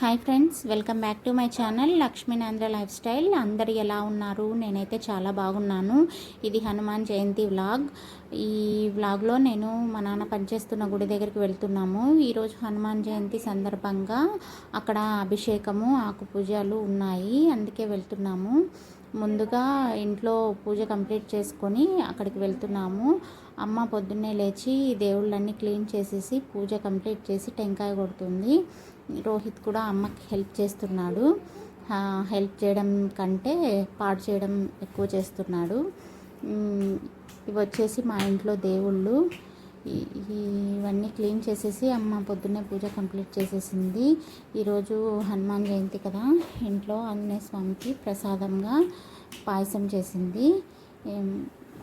Hi friends welcome back to my channel లక్ష్మీనాంధ్ర life style అందరు ఎలా ఉన్నారు? నేనైతే చాలా బాగున్నాను. ఇది హనుమాన్ జయంతి వ్లాగ్ ఈ వ్లాగ్లో నేను మా నాన్న పనిచేస్తున్న గుడి దగ్గరికి వెళ్తున్నాము. ఈరోజు హనుమాన్ జయంతి సందర్భంగా అక్కడ అభిషేకము ఆకు పూజలు ఉన్నాయి. అందుకే వెళ్తున్నాము. ముందుగా ఇంట్లో పూజ కంప్లీట్ చేసుకొని అక్కడికి వెళ్తున్నాము. అమ్మ పొద్దున్నే లేచి దేవుళ్ళన్నీ క్లీన్ చేసేసి పూజ కంప్లీట్ చేసి టెంకాయ కొడుతుంది. రోహిత్ కూడా అమ్మకి హెల్ప్ చేస్తున్నాడు. హెల్ప్ చేయడం కంటే పాడు చేయడం ఎక్కువ చేస్తున్నాడు. ఇవి వచ్చేసి మా ఇంట్లో దేవుళ్ళు. ఇవన్నీ క్లీన్ చేసేసి అమ్మ పొద్దున్నే పూజ కంప్లీట్ చేసేసింది. ఈరోజు హనుమాన్ జయంతి కదా. ఇంట్లో ఆంజనేయ స్వామికి ప్రసాదంగా పాయసం చేసింది.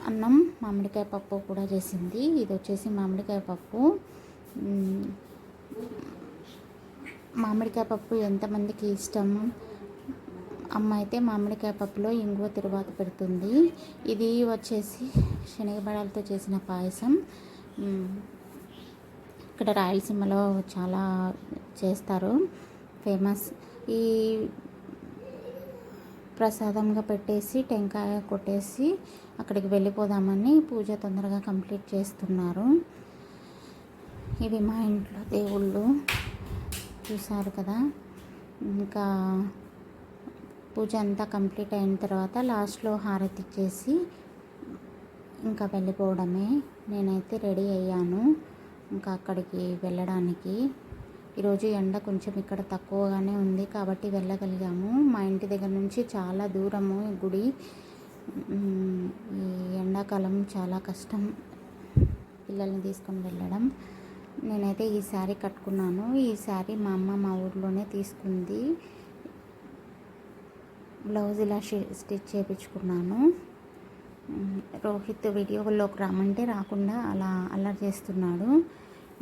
అన్నం మామిడికాయ పప్పు కూడా చేసింది. ఇది వచ్చేసి మామిడికాయ పప్పు. మామిడికాయ పప్పు ఎంతమందికి ఇష్టం? అమ్మ అయితే మామిడికాయ పప్పులో ఇంగువ తిరువాత పెడుతుంది. ఇది వచ్చేసి శనగబడాలతో చేసిన పాయసం. ఇక్కడ రాయలసీమలో చాలా చేస్తారు. ఫేమస్. ఈ ప్రసాదంగా పెట్టేసి టెంకాయ కొట్టేసి అక్కడికి వెళ్ళిపోదామని పూజ తొందరగా కంప్లీట్ చేస్తున్నారు. ఇవి మా ఇంట్లో దేవుళ్ళు చూశారు కదా. ఇంకా పూజ అంతా కంప్లీట్ అయిన తర్వాత లాస్ట్లో హారతి ఇచ్చేసి ఇంకా వెళ్ళిపోవడమే. నేనైతే రెడీ అయ్యాను ఇంకా అక్కడికి వెళ్ళడానికి. ఈరోజు ఎండ కొంచెం ఇక్కడ తక్కువగానే ఉంది కాబట్టి వెళ్ళగలిగాము. మా ఇంటి దగ్గర నుంచి చాలా దూరము గుడి. ఈ ఎండాకాలం చాలా కష్టం పిల్లల్ని తీసుకొని వెళ్ళడం. నేనైతే ఈ శారీ కట్టుకున్నాను. ఈ శారీ మా అమ్మ మా ఊర్లోనే తీసుకుంది. బ్లౌజ్ ఇలా స్టిచ్ చేయించుకున్నాను రోహిత్ వీడియోలోకి రామంటే రాకుండా అలా అల్లరి చేస్తున్నాడు.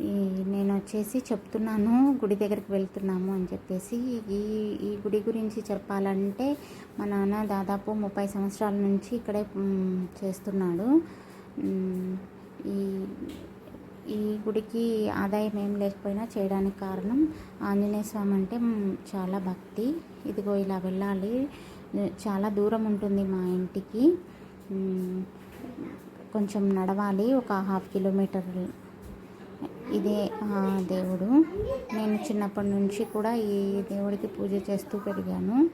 ఈ నేను వచ్చేసి చెప్తున్నాను గుడి దగ్గరికి వెళ్తున్నాము అని చెప్పేసి. ఈ ఈ గుడి గురించి చెప్పాలంటే మా నాన్న దాదాపు ముప్పై సంవత్సరాల నుంచి ఇక్కడే చేస్తున్నాడు. ఈ ఈ గుడికి ఆదాయం ఏం లేకపోయినా చేయడానికి కారణం ఆంజనేయ స్వామి అంటే చాలా భక్తి. ఇదిగో ఇలా వెళ్ళాలి. చాలా దూరం ఉంటుంది మా ఇంటికి. కొంచెం నడవాలి ఒక హాఫ్ కిలోమీటర్ ఇదే దేవుడు. నేను చిన్నప్పటి నుంచి కూడా ఈ దేవుడికి పూజ చేస్తూ పెరిగాను.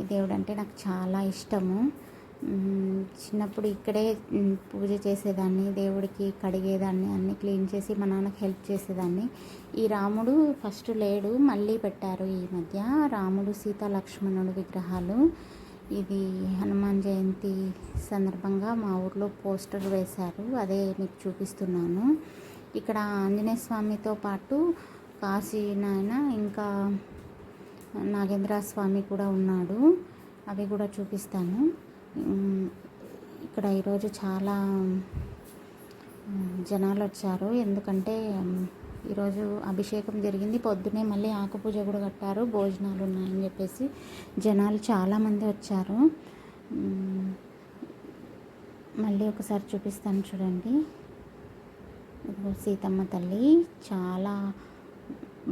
ఈ దేవుడు అంటే నాకు చాలా ఇష్టము. చిన్నప్పుడు ఇక్కడే పూజ చేసేదాన్ని దేవుడికి కడిగేదాన్ని అన్నీ క్లీన్ చేసి మా నాన్నకి హెల్ప్ చేసేదాన్ని. ఈ రాముడు ఫస్ట్ లేడు మళ్ళీ పెట్టారు ఈ మధ్య. రాముడు సీత లక్ష్మణుడు విగ్రహాలు. ఇది హనుమాన్ జయంతి సందర్భంగా మా ఊర్లో పోస్టర్ వేశారు. అదే మీకు చూపిస్తున్నాను. ఇక్కడ ఆంజనేయ స్వామితో పాటు కాశీ నాయన ఇంకా నాగేంద్ర స్వామి కూడా ఉన్నాడు. అవి కూడా చూపిస్తాను. ఇక్కడ ఈరోజు చాలా జనాలు వచ్చారు. ఎందుకంటే ఈరోజు అభిషేకం జరిగింది. పొద్దునే మళ్ళీ ఆకుపూజ కూడా కట్టారు. భోజనాలు ఉన్నాయని చెప్పేసి జనాలు చాలామంది వచ్చారు. మళ్ళీ ఒకసారి చూపిస్తాను చూడండి. ఇప్పుడు సీతమ్మ తల్లి చాలా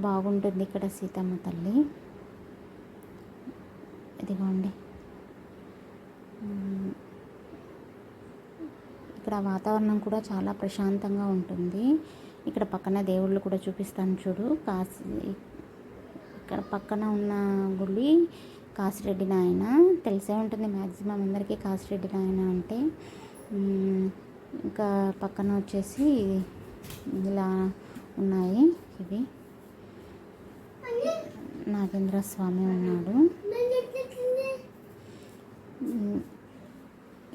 బాగుంటుంది ఇక్కడ సీతమ్మ తల్లి. ఇదిగోండి. ఇక్కడ వాతావరణం కూడా చాలా ప్రశాంతంగా ఉంటుంది. ఇక్కడ పక్కన దేవుళ్ళు కూడా చూపిస్తాను చూడు. కాశీ ఇక్కడ పక్కన ఉన్న గుడి కాసిరెడ్డి నాయన. తెలిసే ఉంటుంది మ్యాక్సిమం అందరికీ కాసిరెడ్డి నాయన అంటే. ఇంకా పక్కన వచ్చేసి ఇలా ఉన్నాయి ఇవి. నాగేంద్ర స్వామి ఉన్నాడు.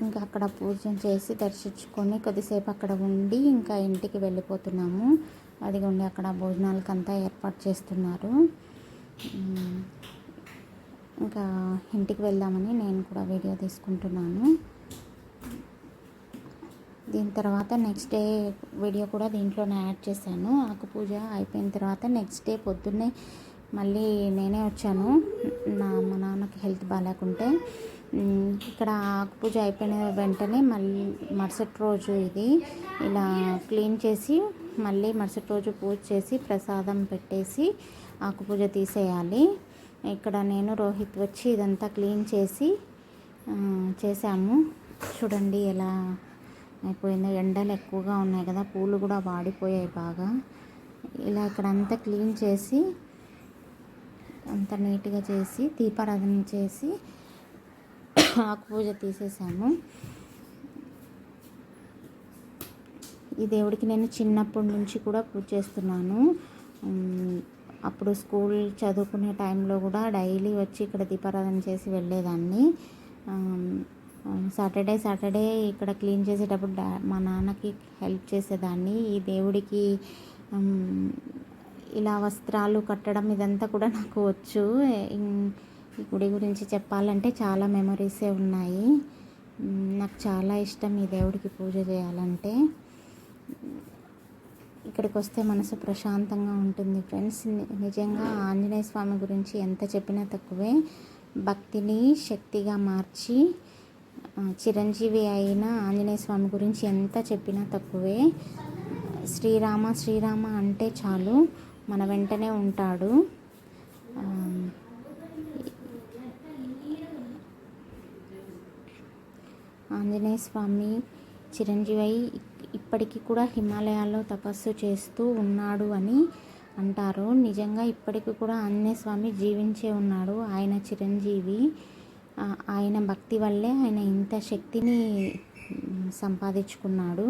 ఇంకా అక్కడ పూజ చేసి దర్శించుకొని కొద్దిసేపు అక్కడ ఉండి ఇంకా ఇంటికి వెళ్ళిపోతున్నాము. అదిగోండి అక్కడ భోజనాలకంతా ఏర్పాటు చేస్తున్నారు. ఇంకా ఇంటికి వెళ్దామని నేను కూడా వీడియో తీసుకుంటున్నాను. దీని తర్వాత నెక్స్ట్ డే వీడియో కూడా దీంట్లోనే యాడ్ చేశాను. ఆకు పూజ అయిపోయిన తర్వాత నెక్స్ట్ డే పొద్దున్నే మళ్ళీ నేనే వచ్చాను. నా మా నాన్నకి హెల్త్ బాగాలేకుంటే ఇక్కడ ఆకు పూజ అయిపోయిన వెంటనే మళ్ళీ మరుసటి రోజు ఇది. ఇలా క్లీన్ చేసి మళ్ళీ మరుసటి రోజు పూజ చేసి ప్రసాదం పెట్టేసి ఆకు పూజ తీసేయాలి. ఇక్కడ నేను రోహిత్ వచ్చి ఇదంతా క్లీన్ చేసి చేశాము. చూడండి ఎలా అయిపోయింది. ఎండలు ఎక్కువగా ఉన్నాయి కదా పూలు కూడా వాడిపోయాయి బాగా. ఇలా ఇక్కడంతా క్లీన్ చేసి అంత నీట్గా చేసి దీపారాధన చేసి ఆకు పూజ తీసేసాము. ఈ దేవుడికి నేను చిన్నప్పటి నుంచి కూడా పూజ చేస్తున్నాను. అప్పుడు స్కూల్ చదువుకునే టైంలో కూడా డైలీ వచ్చి ఇక్కడ దీపారాధన చేసి వెళ్ళేదాన్ని. సాటర్డే సాటర్డే ఇక్కడ క్లీన్ చేసేటప్పుడు డా మా నాన్నకి హెల్ప్ చేసేదాన్ని. ఈ దేవుడికి ఇలా వస్త్రాలు కట్టడం ఇదంతా కూడా నాకు వచ్చు. ఈ గుడి గురించి చెప్పాలంటే చాలా మెమరీసే ఉన్నాయి. నాకు చాలా ఇష్టం ఈ దేవుడికి పూజ చేయాలంటే. ఇక్కడికి వస్తే మనసు ప్రశాంతంగా ఉంటుంది ఫ్రెండ్స్. నిజంగా ఆంజనేయ స్వామి గురించి ఎంత చెప్పినా తక్కువే. భక్తిని శక్తిగా మార్చి చిరంజీవి అయిన ఆంజనేయ స్వామి గురించి ఎంత చెప్పినా తక్కువే. శ్రీరామ శ్రీరామ అంటే చాలు మన వెంటనే ఉంటాడు. ఆంజనేయ స్వామి చిరంజీవి ఇప్పటికీ కూడా హిమాలయాల్లో తపస్సు చేస్తూ ఉన్నాడు అని అంటారు. నిజంగా ఇప్పటికీ కూడా ఆంజనేయ స్వామి జీవించే ఉన్నాడు. ఆయన చిరంజీవి. ఆయన భక్తి వల్లే ఆయన ఇంత శక్తిని సంపాదించుకున్నాడు.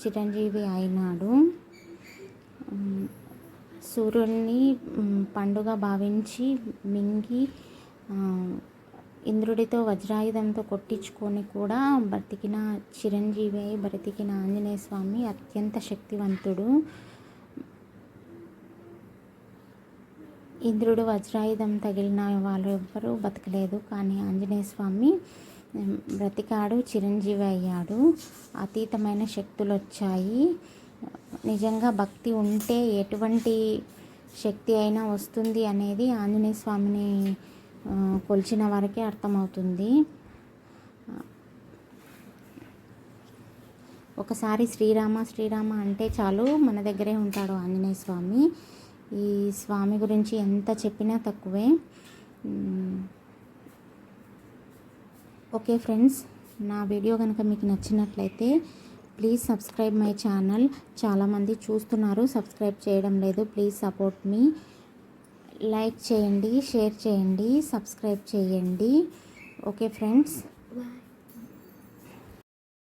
చిరంజీవి అయినాడు. సూర్యుడిని పండుగ భావించి మింగి ఇంద్రుడితో వజ్రాయుధంతో కొట్టించుకొని కూడా బ్రతికిన చిరంజీవి అయి బ్రతికిన ఆంజనేయ స్వామి అత్యంత శక్తివంతుడు. ఇంద్రుడు వజ్రాయుధం తగిలిన వాళ్ళు ఎవ్వరూ బతకలేదు. కానీ ఆంజనేయ స్వామి బ్రతికాడు చిరంజీవి అయ్యాడు. అతీతమైన శక్తులు వచ్చాయి నిజంగా భక్తి ఉంటే ఎటువంటి శక్తి అయినా వస్తుంది అనేది ఆంజనేయ స్వామిని కొలిచిన వారికి అర్థమవుతుంది. ఒకసారి శ్రీరామ శ్రీరామ అంటే చాలు మన దగ్గరే ఉంటాడు ఆంజనేయ స్వామి. ఈ స్వామి గురించి ఎంత చెప్పినా తక్కువే. ఓకే ఫ్రెండ్స్ నా వీడియో కనుక మీకు నచ్చినట్లయితే ప్లీజ్ సబ్స్క్రైబ్ మై ఛానల్. చాలామంది చూస్తున్నారు సబ్స్క్రైబ్ చేయడం లేదు. Please support me. లైక్ చేయండి షేర్ చేయండి సబ్స్క్రైబ్ చేయండి. Okay friends.